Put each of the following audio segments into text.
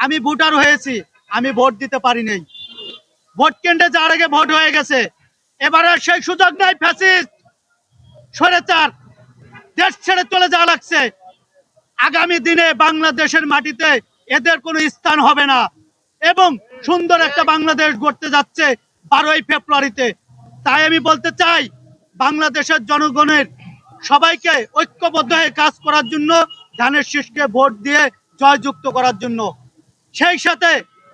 আমি ভোটার হয়েছি, আমি ভোট দিতে পারি নাই। ভোট কেন্দ্রে যার আগে ভোট হয়ে গেছে। এবারে সেই সুযোগ নাই ফ্যাসিস্ট সরেচার দেশ ছেড়ে চলে যাওয়া লাগছে। আগামী দিনে বাংলাদেশের মাটিতে এদের কোনো স্থান হবে না। এবং সুন্দর একটা বাংলাদেশ গড়তে যাচ্ছে বারোই ফেব্রুয়ারিতে। তাই আমি বলতে চাই, বাংলাদেশের জনগণের সবাইকে ঐক্যবদ্ধ হয়ে কাজ করার জন্য, ধানের শীষকে ভোট দিয়ে জয়যুক্ত করার জন্য। সেই সাথে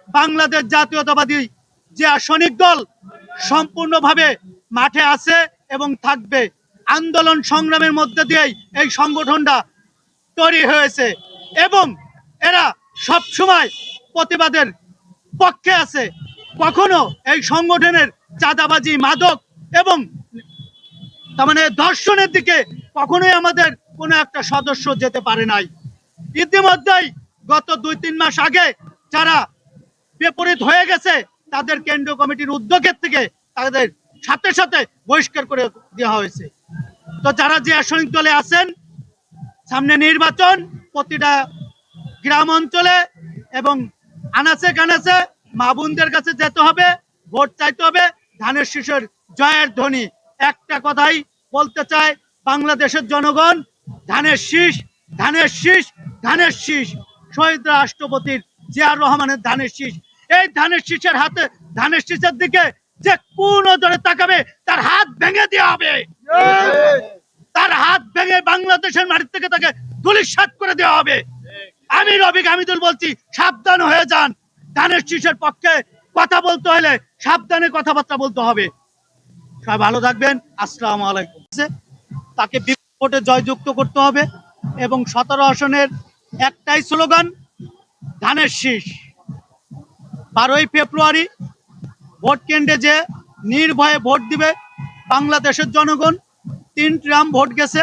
বাংলাদেশ জাতীয়তাবাদী যে আসনিক দল সম্পূর্ণভাবে মাঠে আছে এবং থাকবে। আন্দোলন সংগ্রামের মধ্যে দিয়েই এই সংগঠনটা তৈরি হয়েছে এবং এরা সব সময় প্রতিবাদের পক্ষে আছে। কখনো এই সংগঠনের চাঁদাবাজি, মাদক এবং তার মানে ধর্ষণের দিকে কখনোই আমাদের কোনো একটা সদস্য যেতে পারে নাই। ইতিমধ্যেই গত দুই, তিন মাস আগে যারা বিপরীত হয়ে গেছে, তাদের কেন্দ্রীয় কমিটির উদ্যোগের থেকে তাদের সাথে সাথে বহিষ্কার করে দেওয়া হয়েছে। তো যারা যে আসনিক দলে আছেন, সামনে নির্বাচন, প্রতিটা গ্রাম অঞ্চলে এবং আনাচে কানাচে মা বোনদের কাছে যেতে হবে, ভোট চাইতে হবে। ধানের শিশুর জয়ের ধ্বনি একটা কথাই বলতে চাই, বাংলাদেশের জনগণ ধানের শীষ ধানের শীষ ধানের শীষ। শহীদ রাষ্ট্রপতির জিয়ার রহমানের ধানের শীষ। এই ধানের শীষের হাতে, ধানের শীষের দিকে যে কোন নজরে তাকাবে, তার হাত ভেঙে দেওয়া হবে। তার হাত ভেঙে বাংলাদেশের মাটির থেকে তাকে ধুলিসাৎ করে দেওয়া হবে। আমি রবিক হামিদুল বলছি, সাবধান হয়ে যান। ধানের শীষের পক্ষে কথা বলতে হলে সাবধানে কথাবার্তা বলতে হবে। সবাই ভালো থাকবেন। আসসালামু আলাইকুম। তাকে ভোটে জয়যুক্ত করতে হবে এবং সতেরো আসনের একটাই স্লোগান ধানের শীষ। বারোই ফেব্রুয়ারি ভোট কেন্দ্রে যে নির্ভয়ে ভোট দিবে বাংলাদেশের জনগণ তিন ট্রাম ভোট গেছে,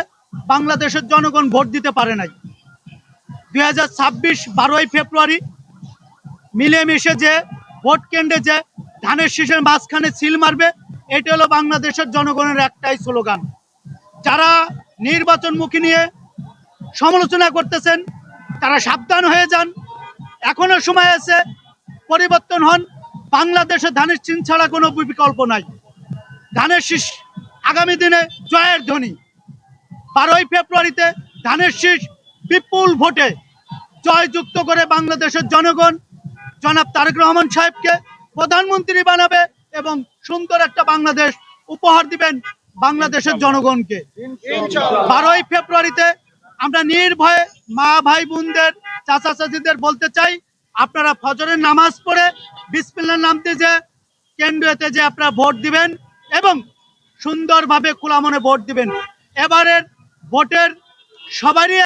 বাংলাদেশের জনগণ ভোট দিতে পারে নাই। দুই হাজার ছাব্বিশ বারোই ফেব্রুয়ারি মিলেমিশে যে ভোট কেন্দ্রে যে ধানের শীষের মাঝখানে সিল মারবে, এটা হলো বাংলাদেশের জনগণের একটাই স্লোগান। যারা নির্বাচনমুখী নিয়ে সমালোচনা করতেছেন তারা সাবধান হয়ে যান। এখনও সময় আছে পরিবর্তন হন। বাংলাদেশে ধানের চিন ছাড়া কোনো বিকল্প নাই। ধানের শীষ আগামী দিনে জয়ের ধ্বনি। বারোই ফেব্রুয়ারিতে ধানের শীষ বিপুল ভোটে জয়যুক্ত করে বাংলাদেশের জনগণ। জনাব তারেক রহমান সাহেবকে প্রধানমন্ত্রী বানাবে এবং সুন্দর একটা বাংলাদেশ উপহার দিবেন বাংলাদেশের জনগণকে। বারোই ফেব্রুয়ারিতে আমরা নির্ভয়ে মা ভাই বোনদের, চাচা চাচিদের বলতে চাই, আপনারা ফজরের নামাজ পড়ে বিসমিল্লার নামতে যে কেন্দ্রতে যে আপনারা ভোট দিবেন এবং সুন্দরভাবে খোলা ভোট দিবেন। এবারের ভোটের সবারই